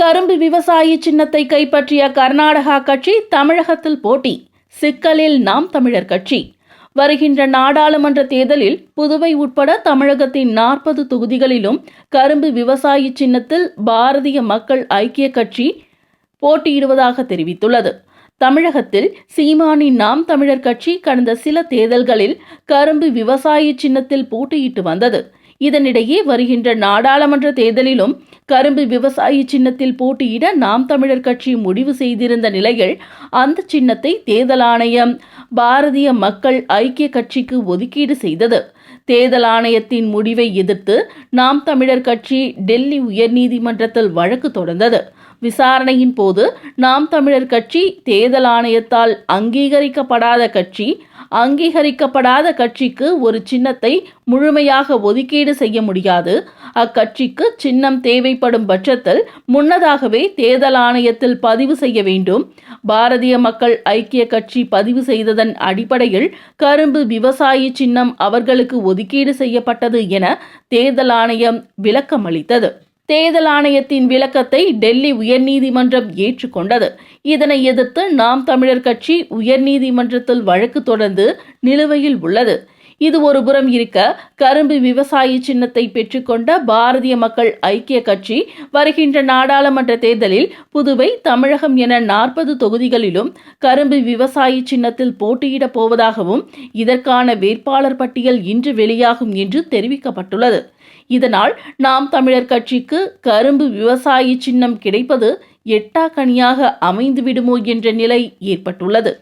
கரும்பு விவசாயி சின்னத்தை கைப்பற்றிய கர்நாடகா கட்சி தமிழகத்தில் போட்டி. சிக்கலில் நாம் தமிழர் கட்சி. வருகின்ற நாடாளுமன்ற தேர்தலில் புதுவை உட்பட தமிழகத்தின் நாற்பது தொகுதிகளிலும் கரும்பு விவசாயி சின்னத்தில் பாரதிய மக்கள் ஐக்கிய கட்சி போட்டியிடுவதாக தெரிவித்துள்ளது. தமிழகத்தில் சீமானின் நாம் தமிழர் கட்சி கடந்த சில தேர்தல்களில் கரும்பு விவசாயி சின்னத்தில் போட்டியிட்டு வந்தது. இதனிடையே வருகின்ற நாடாளுமன்ற தேர்தலிலும் கரும்பு விவசாயி சின்னத்தில் போட்டியிட நாம் தமிழர் கட்சி முடிவு செய்திருந்த நிலையில் அந்த சின்னத்தை தேர்தல் ஆணையம் பாரதிய மக்கள் ஐக்கிய கட்சிக்கு ஒதுக்கீடு செய்தது. தேர்தல் ஆணையத்தின் முடிவை எதிர்த்து நாம் தமிழர் கட்சி டெல்லி உயர்நீதிமன்றத்தில் வழக்கு தொடர்ந்தது. விசாரணையின் போது நாம் தமிழர் கட்சி தேர்தல் ஆணையத்தால் அங்கீகரிக்கப்படாத கட்சி அங்கீகரிக்கப்படாத கட்சிக்கு ஒரு சின்னத்தை முழுமையாக ஒதுக்கீடு செய்ய முடியாது. அக்கட்சிக்கு சின்னம் தேவைப்படும் பட்சத்தில் முன்னதாகவே தேர்தல் ஆணையத்தில் பதிவு செய்ய வேண்டும். பாரதிய மக்கள் ஐக்கிய கட்சி பதிவு செய்ததன் அடிப்படையில் கரும்பு விவசாயி சின்னம் அவர்களுக்கு ஒதுக்கீடு செய்யப்பட்டது என தேர்தல் ஆணையம் விளக்கம் அளித்தது. தேர்தல் ஆணையத்தின் விளக்கத்தை டெல்லி உயர்நீதிமன்றம் ஏற்றுக்கொண்டது. இதனை எதிர்த்து நாம் தமிழர் கட்சி உயர்நீதிமன்றத்தில் வழக்கு தொடர்ந்து நிலுவையில் உள்ளது. இது ஒரு புறம் இருக்க கரும்பு விவசாய சின்னத்தை பெற்றுக்கொண்ட பாரதிய மக்கள் ஐக்கிய கட்சி வருகின்ற நாடாளுமன்ற தேர்தலில் புதுவை தமிழகம் என நாற்பது தொகுதிகளிலும் கரும்பு விவசாயி சின்னத்தில் போட்டியிடப் போவதாகவும் இதற்கான வேட்பாளர் பட்டியல் இன்று வெளியாகும் என்று தெரிவிக்கப்பட்டுள்ளது. இதனால் நாம் தமிழர் கட்சிக்கு கரும்பு விவசாயி சின்னம் கிடைப்பது எட்டாக்கனியாக அமைந்துவிடுமோ என்ற நிலை ஏற்பட்டுள்ளது.